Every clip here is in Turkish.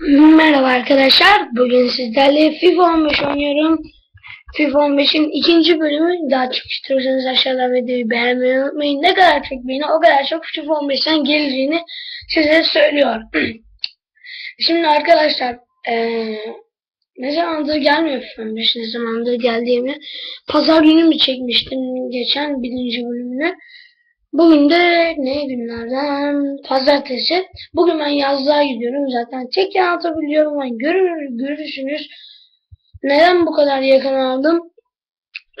Merhaba arkadaşlar. Bugün sizlerle FIFA 15 oynuyorum. FIFA 15'in ikinci bölümü daha çok istiyorsanız aşağıdan videoyu beğenmeyi unutmayın. Ne kadar çok beğeni o kadar çok FIFA 15'ten geleceğini size söylüyor. Şimdi arkadaşlar eee ne zamandır gelmiyor FIFA 15 ne zamandır geldiğimi. Pazar günü mü çekmiştim geçen birinci bölümünü. Bugün de ne günlerden? Pazartesi. Bugün ben yazlığa gidiyorum. Zaten tek anlatabiliyorum. Ben görür, görürsünüz. Neden bu kadar yakın aldım?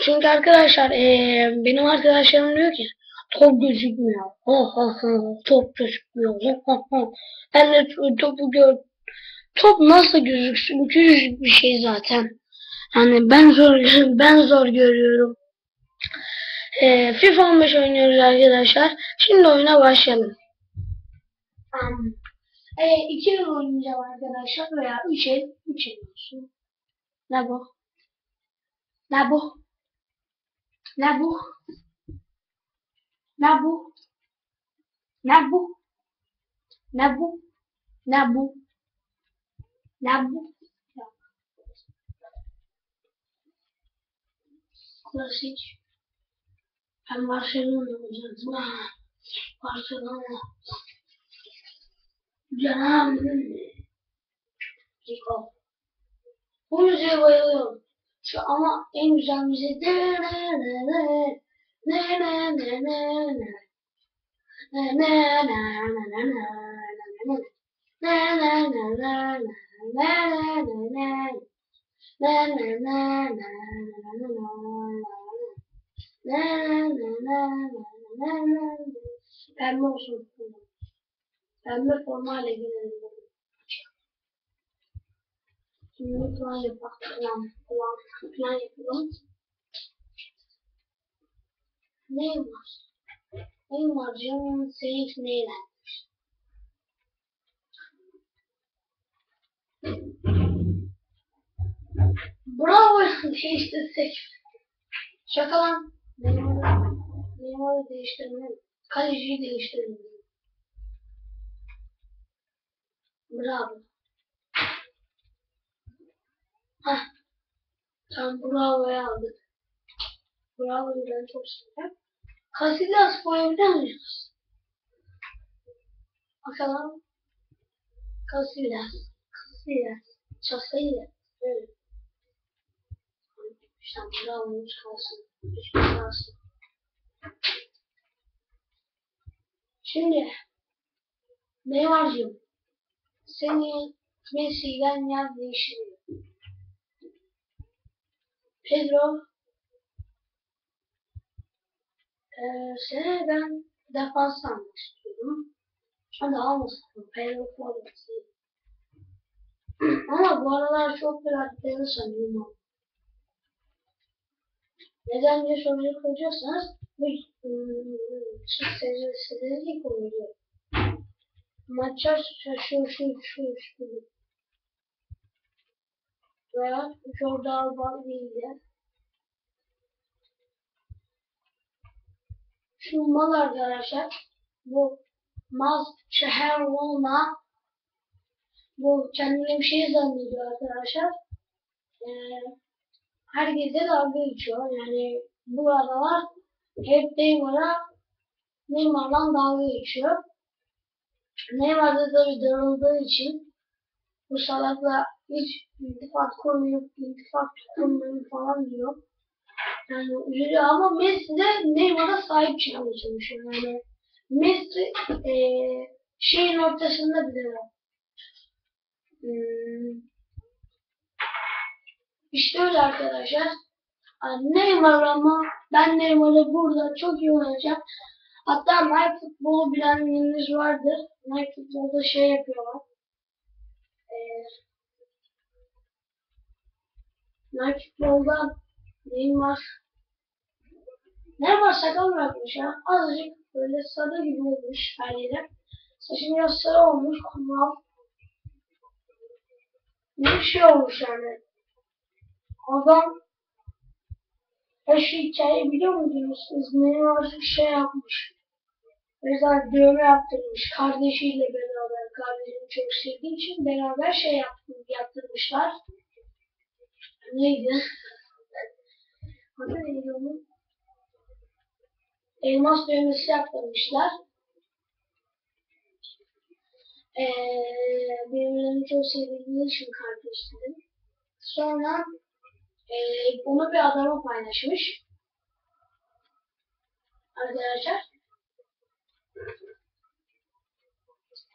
Çünkü arkadaşlar eee, benim arkadaşlarım diyor ki top gözükmüyor. Ha ha ha top gözükmüyor. Ha ha ha. Ben de to- topu gör. Top nasıl gözüksün? Küçücük bir şey zaten. Yani ben zor ben zor görüyorum. Ee, FIFA 15 oynuyoruz arkadaşlar. Şimdi oyuna başlayalım. Um, e, iki el oynayacağım arkadaşlar veya üç el. Üç el olsun. Ne bu? Ne bu? Ne bu? Ne bu? Ne bu? Ne bu? Ne bu? Ne bu? Klasik. Ben Barcelona olacaktım. Ah, Barcelona. Canım. Rico. Bu müziğe bayılıyorum. Şu ama en güzel müzik. Ne ne ne ne. Ne ne ne ne ne. Ne ne ne ne ne ne. Ne ne ne ne ne. Ne ne ne ne. Ne ne ne ne ne ne ne. Na na na na na na. Pembe olsun. Pembe formayla girelim. Şimdi plan yapalım. Plan, plan, yapalım. Ne var? Ne var canım? Seyit neyle? Bravo değiştirsek. Şaka lan. Neymar'ı Neymar'ı değiştirmem. Kaleciyi değiştirmem. Bravo. Hah. Tam bravo'yu aldık. Bravo'yu ben çok seviyorum. Casillas koyabilir miyiz? Bakalım. Casillas. Casillas. Casillas. Evet. İşte bravo kalsın. Düşük kalsın. Şimdi Neymar'cığım seni Messi'den yer değiştiriyor. Pedro eee seni ben defans almak istiyordum. Hadi almasın. Pedro forveti. Ama bu aralar çok bıraktığını sanıyorum. Neden diye soracak olacaksanız bu çift sezonları ilk oluyor. Maçlar şu şu şu şu veya Jordan Alba değildi. Şu mal arkadaşlar bu Maz Şehir Volna bu kendine bir şey zannediyor arkadaşlar. Ee, herkese dalga geçiyor. Yani bu aralar hep Neymar'a Neymar'dan dalga geçiyor. Neymar da tabii darıldığı için bu salakla hiç iltifat kurmayıp iltifat tutulmayın falan diyor. Yani üzülüyor ama Messi de Neymar'a sahip çıkmaya çalışıyor. Yani Messi eee şeyin ortasında bir de hmm, işte öyle arkadaşlar. Neymar ama ben Neymar'ı burada çok iyi oynayacağım. Hatta My Futbol'u bilenleriniz vardır. My Futbol'da şey yapıyorlar. Ee, My Futbol'da Neymar Neymar sakal bırakmış ya. Azıcık böyle sarı gibi olmuş her yere. Saçı biraz sarı olmuş. Kumal. Bir şey olmuş yani. Adam ya şu hikayeyi biliyor musunuz? Neymar şey yapmış. Özel dövme yaptırmış. Kardeşiyle beraber. Kardeşini çok sevdiği için beraber şey yaptır, yaptırmışlar. Neydi? Adı neydi onun? Elmas dövmesi yaptırmışlar. Ee, birbirlerini çok sevdiği için kardeşlerim. Sonra ee, onu bir adama paylaşmış. Arkadaşlar.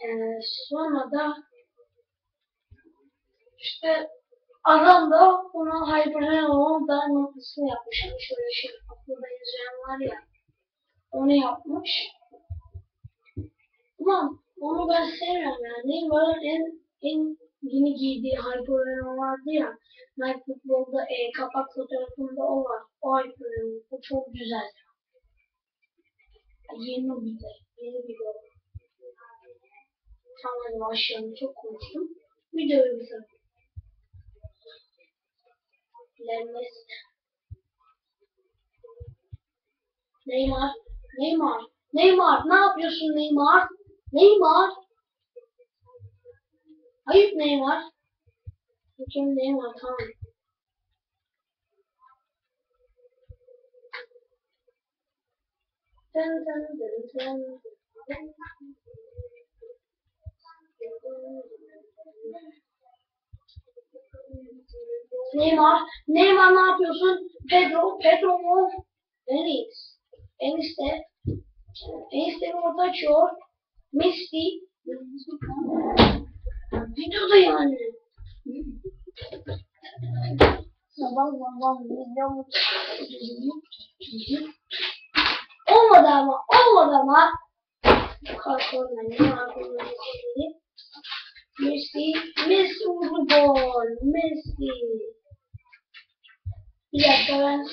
Ee, sonra da işte adam da ona Hyperman olan dar noktasını yapmış. Hani şöyle şey aklı benzeyen var ya. Onu yapmış. Ama onu ben sevmiyorum yani. Neymar'ın en en yeni giydiği Hyperman vardı ya. Nike Football'da e, kapak fotoğrafında o var. O Hyperman. O çok güzel. Yeni bir de. Yeni bir de. Tamam başlayalım. Çok konuştum. Videoyu bitirelim. Lermes. Neymar. Neymar. Neymar. Ne yapıyorsun Neymar? Neymar. Ayıp Neymar. Kim Neymar tamam. Dın dın dın dın. Neymar, Neymar ne yapıyorsun? Pedro, Pedro mu? Enis, Enis de, Enis de orta açıyor. Messi, videoda yani. Sabah sabah video Olmadı ama, olmadı ama. Ben, ne ben Messi, Messi vurdu gol. Messi. Bir dakika ben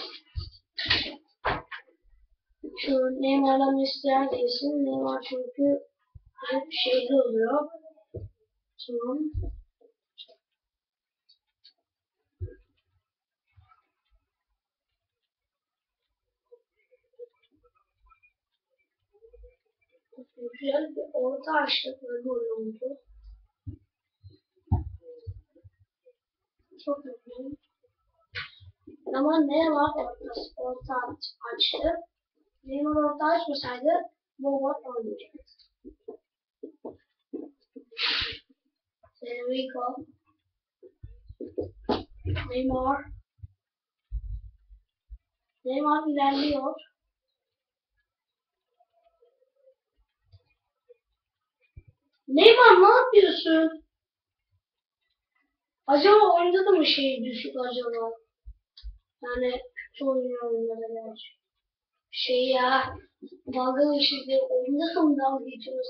şu Neymar'la Messi'ye değilsin. Neymar çünkü hep şeyde oluyor. Tamam. Güzel bir orta açtık ve gol. Çok mutluyum. Ama Neymar orta açtı. Neymar orta açmasaydı bu gol olmayacaktı. Federico. Neymar. Neymar ilerliyor. Neymar ne yapıyorsun? Acaba oyunda da mı şey düşük acaba? Yani kötü oynuyor oyunlara gerçi. Şey ya, dalga geçirdi. Oyunda da mı dalga geçiyoruz?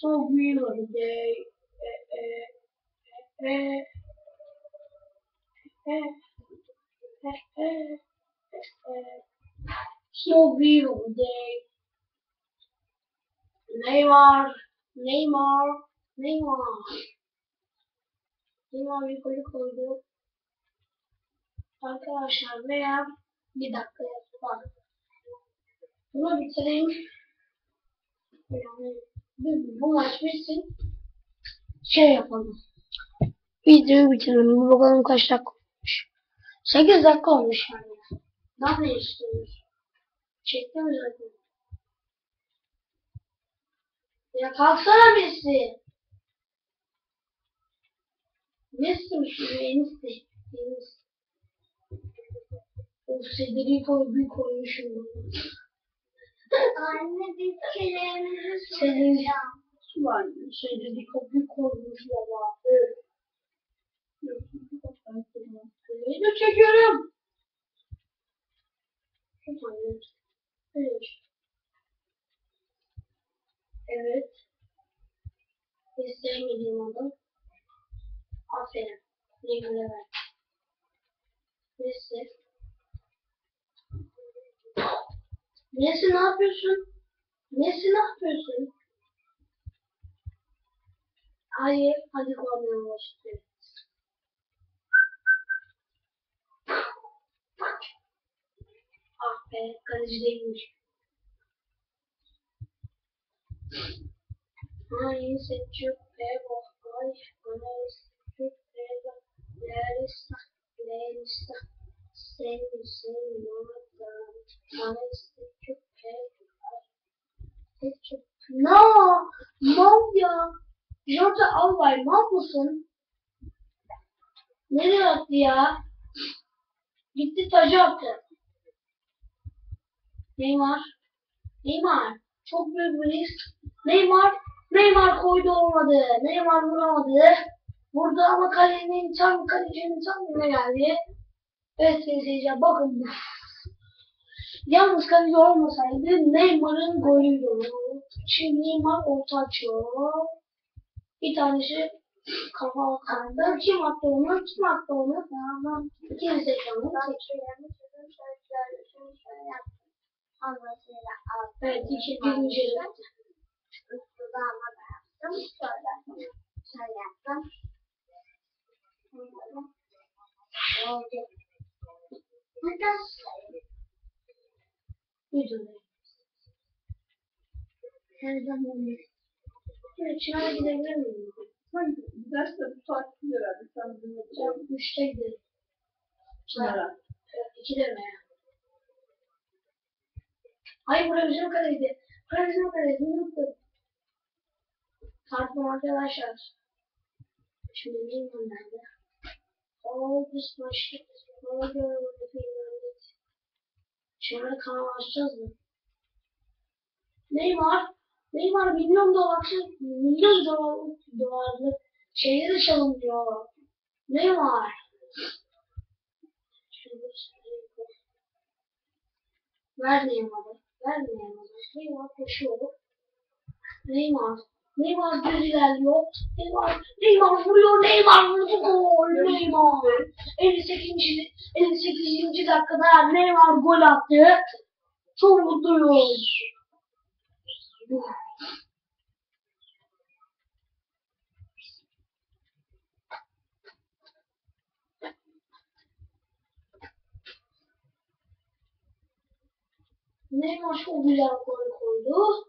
So real of the day. Eh, eh, eh, eh, eh. So real of the day. Neymar, Neymar, Neymar. Neymar golü koydu. Arkadaşlar veya bir dakika var. Bunu bitireyim. Yani maç bitsin. Şey yapalım. Videoyu bitirelim. Bakalım kaç dakika olmuş. 8 dakika olmuş yani. Daha ne istiyoruz? Çektim zaten. Ya kalksana Messi. Messi mi şu Messi? Messi. Of Federico'yu bir koymuşum. Anne bir kelimemizi Senin soracağım. su var. Federico bir koymuş baba. Evet. Video çekiyorum. Evet. Evet. Hiç sevmediğim adam. Aferin. Ne güzel. Neyse. Neyse ne yapıyorsun? Neyse ne yapıyorsun? Hayır, hadi kornaya başlıyor. E, kaleci değilmiş. Ay seçip ve bakay. Ay seçip ve Lerisa, Lerisa, sen sen orada. Ay seçip ve No, mal ya. Jota Albay mal mısın? Nereye attı ya? Gitti tacı attı. Neymar. Neymar. Çok büyük bir risk. Neymar. Neymar koydu olmadı. Neymar vuramadı. Vurdu ama kalenin tam kalecinin tam önüne geldi. Evet seyirciler bakın. Yalnız kaleci olmasaydı Neymar'ın golüydü. Şimdi Neymar orta açıyor. Bir tanesi kafa atanda. Kim attı onu? Kim attı onu? Tamam. İkimiz de kalın. Evet, iki birinci. Dudağıma da yaptım. Şöyle. Şöyle yaptım. Hatta 100 olur. Her zaman ne? Böyle çırağa gidebilir miyim? Sanki giderse bu tatil herhalde. Sen dinleyeceğim. Ben 3'te giderim. Çınar'a. 2 ya. Hayır buraya bizim kaleydi. Buraya bizim kaleydi. Unuttum. Tartma arkadaşlar. Şimdi bilmiyorum ben de. All this bullshit. All the Şimdi kanal açacağız mı? Neymar, Neymar milyon dolarlık, milyon dolar, dolarlık şeyleri çalınıyor. Neymar. Şunu Ver Neymar'ı, ver Neymar'ı. Neymar koşuyor. Neymar, Neymar düz ilerliyor. Neymar, Neymar vuruyor, Neymar vurdu gol, Neymar. 58. 58. dakikada Neymar gol attı. Çok mutluyuz. Neymar çok güzel gol koydu.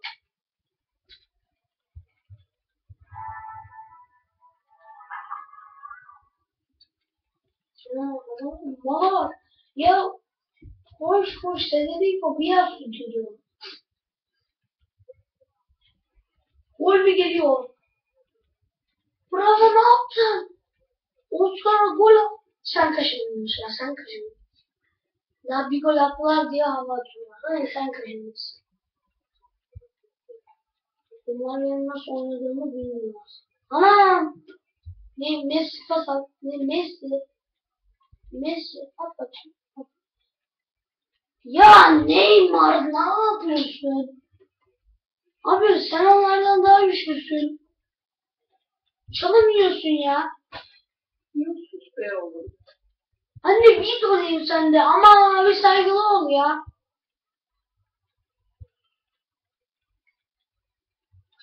Var. Ya koş koş Federico biraz tutuyor. Gol mü geliyor? Bravo ne yaptın? Oscar'a gol Sen ya sen kaçırdın. Daha bir gol attılar diye hava atıyorlar. Hayır sen kaçırmışsın. Bunlar benim nasıl oynadığımı bilmiyorlar. Anam! Ne Messi pas at, ne Messi. Messi at bakayım. at. Ya Neymar ne yapıyorsun? Abi sen onlardan daha güçlüsün. Çalamıyorsun ya. Yusuf Bey olur. Anne bir olayım sende ama bir saygılı ol ya.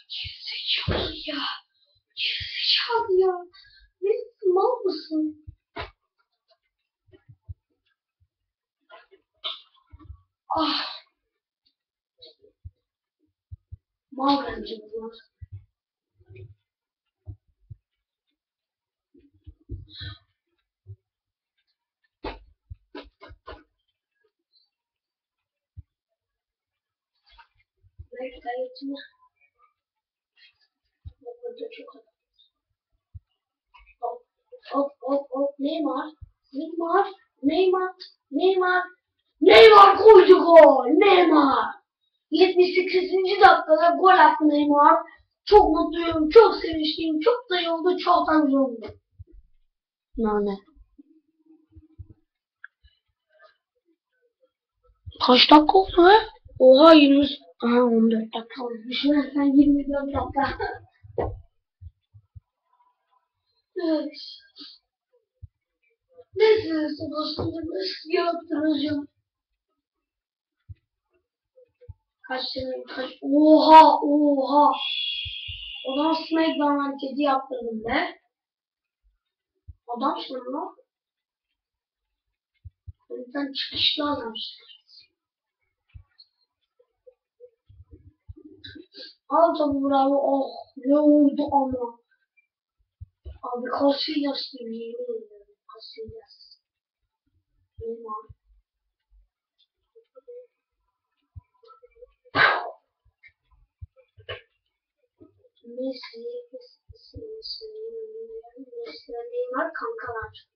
Gerizekalı ya. Gerizekalı ya. Ne mal mısın? Ah. Mal bence bunlar. Belki kayıtını. Burada çok adam. Hop hop hop Neymar. Neymar. Neymar. Neymar. Neymar koydu gol. Neymar. 78. dakikada gol attı Neymar. Çok mutluyum, çok sevinçliyim, çok da iyi oldu, çok da güzel oldu. Nane. Kaç dakika oldu be? Oha 20... Aha 14 dakika olmuş. Sen 24 dakika. Nasılsınız dostum? Nasıl yaptın hocam? Kaç sene kaç? Oha oha. O Adam snipe avantajı yaptırdım be. Adam şimdi lan. O yüzden çıkışlı adamsın. Al tabi bravo. Oh ne oldu ama. Abi Casillas gibi yemin ediyorum. Casillas. Neymar. Messi, Messi, Messi, Messi, Neymar kankalar.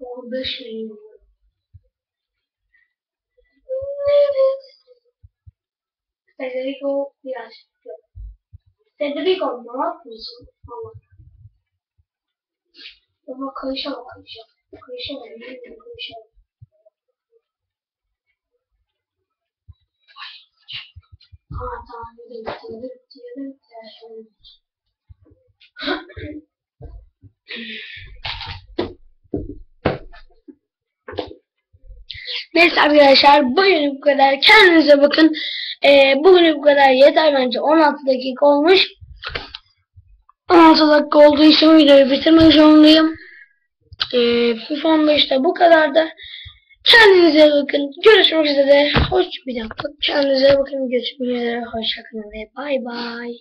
O 5 milyon. Federico biraz. Federico ne yapıyorsun? Allah. Ama kayışama kayışama. Kayışama bilmiyorum kayışama. Ha tamam dedim dedim Neyse arkadaşlar bugün bu kadar. Kendinize bakın. Ee, bugün bu kadar yeter bence. 16 dakika olmuş. 16 dakika olduğu için videoyu bitirmek zorundayım. Ee, FIFA 15'te bu kadardı. Kendinize bakın. Görüşmek üzere. Hoş bir dakika. Kendinize bakın. Görüşmek üzere. Hoşçakalın ve bay bay.